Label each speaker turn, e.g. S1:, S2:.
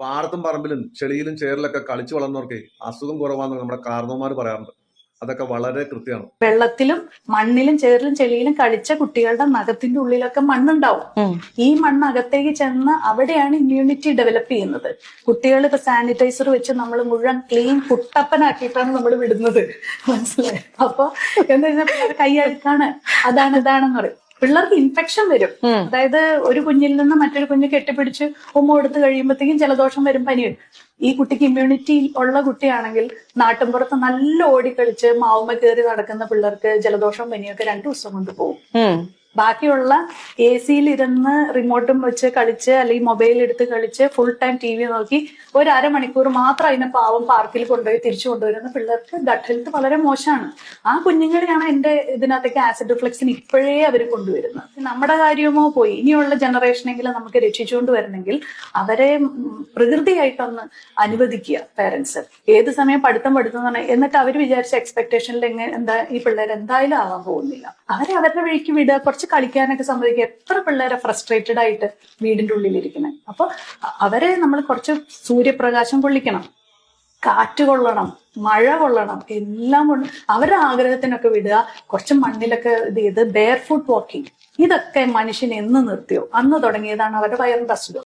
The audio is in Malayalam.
S1: പാടത്തും പറമ്പിലും ചെളിയിലും ചേറിലൊക്കെ കളിച്ചു വളർന്നവർക്ക് അസുഖം കുറവാന്ന് നമ്മുടെ കാർന്നോമാർ പറയാറുണ്ട്. അതൊക്കെ വളരെ കൃത്യമാണ്.
S2: വെള്ളത്തിലും മണ്ണിലും ചേറിലും ചെളിയിലും കളിച്ച കുട്ടികളുടെ നഖത്തിന്റെ ഉള്ളിലൊക്കെ മണ്ണുണ്ടാവും. ഈ മണ്ണ് അകത്തേക്ക് ചെന്ന് അവിടെയാണ് ഇമ്മ്യൂണിറ്റി ഡെവലപ്പ് ചെയ്യുന്നത്. കുട്ടികൾ ഇപ്പൊ സാനിറ്റൈസർ വെച്ച് നമ്മൾ മുഴുവൻ ക്ലീൻ കുട്ടപ്പനാക്കിയിട്ടാണ് നമ്മൾ വിടുന്നത്. മനസ്സിലായി? അപ്പൊ എന്താ കൈ കൈയഴുക്കാണ്. അതാണ് ഇതാണെന്ന് പറയും. പിള്ളേർക്ക് ഇൻഫെക്ഷൻ വരും. അതായത് ഒരു കുഞ്ഞിൽ നിന്ന് മറ്റൊരു കുഞ്ഞ് കെട്ടിപ്പിടിച്ച് ഉമ്മ കൊടുത്ത് കഴിയുമ്പോഴത്തേക്കും ജലദോഷം വരും പനി വരും ഈ കുട്ടിക്ക് ഇമ്മ്യൂണിറ്റി ഉള്ള കുട്ടിയാണെങ്കിൽ നാട്ടിൻപുറത്ത് നല്ല ഓടിക്കളിച്ച് മാവുമ്മ കയറി നടക്കുന്ന പിള്ളേർക്ക് ജലദോഷം പനിയൊക്കെ രണ്ടു ദിവസം കൊണ്ട് പോകും. ബാക്കിയുള്ള എ സിയിൽ ഇരുന്ന് റിമോട്ടും വെച്ച് കളിച്ച് അല്ലെങ്കിൽ മൊബൈൽ എടുത്ത് കളിച്ച് ഫുൾ ടൈം ടി വി നോക്കി ഒരു അരമണിക്കൂർ മാത്രം അതിനെ പാവം പാർക്കിൽ കൊണ്ടുപോയി തിരിച്ചു കൊണ്ടുവരുന്ന പിള്ളേർക്ക് ഗട്ട് ഹെൽത്ത് വളരെ മോശമാണ്. ആ കുഞ്ഞുങ്ങളെയാണ് എന്റെ ഇതിനകത്തേക്ക് ആസിഡ് റിഫ്ലക്സിന് ഇപ്പോഴേ അവർ കൊണ്ടുവരുന്നത്. നമ്മുടെ കാര്യമോ പോയി? ഇനിയുള്ള ജനറേഷനെങ്കിലും നമുക്ക് രക്ഷിച്ചുകൊണ്ട് വരണമെങ്കിൽ അവരെ പ്രകൃതിയായിട്ടൊന്ന് അനുവദിക്കുക പേരൻസ് ഏത് സമയം പഠിത്തം പഠിത്തം എന്നിട്ട് അവർ വിചാരിച്ച എക്സ്പെക്ടേഷനിൽ എങ്ങനെ എന്താ ഈ പിള്ളേർ എന്തായാലും ആവാൻ പോകുന്നില്ല. അവരെ അവരുടെ വഴിക്ക് വിടുക. കുറച്ച് കളിക്കാനൊക്കെ സമ്മതിക്കുക എത്ര പിള്ളേരെ ഫ്രസ്ട്രേറ്റഡ് ആയിട്ട് വീടിന്റെ ഉള്ളിലിരിക്കുന്നത് അപ്പൊ അ- അവരെ നമ്മൾ കുറച്ച് സൂര്യപ്രകാശം കൊള്ളിക്കണം. കാറ്റ് കൊള്ളണം മഴ കൊള്ളണം എല്ലാം കൊണ്ട് അവരുടെ ആഗ്രഹത്തിനൊക്കെ വിടുക. കുറച്ച് മണ്ണിലൊക്കെ ഇത് ചെയ്ത് ബെയർ ഫുഡ് വാക്കിംഗ് ഇതൊക്കെ മനുഷ്യൻ എന്ന് നിർത്തിയോ? അന്ന് തുടങ്ങിയതാണ് അവരുടെ വയറിന്റെ അസുഖം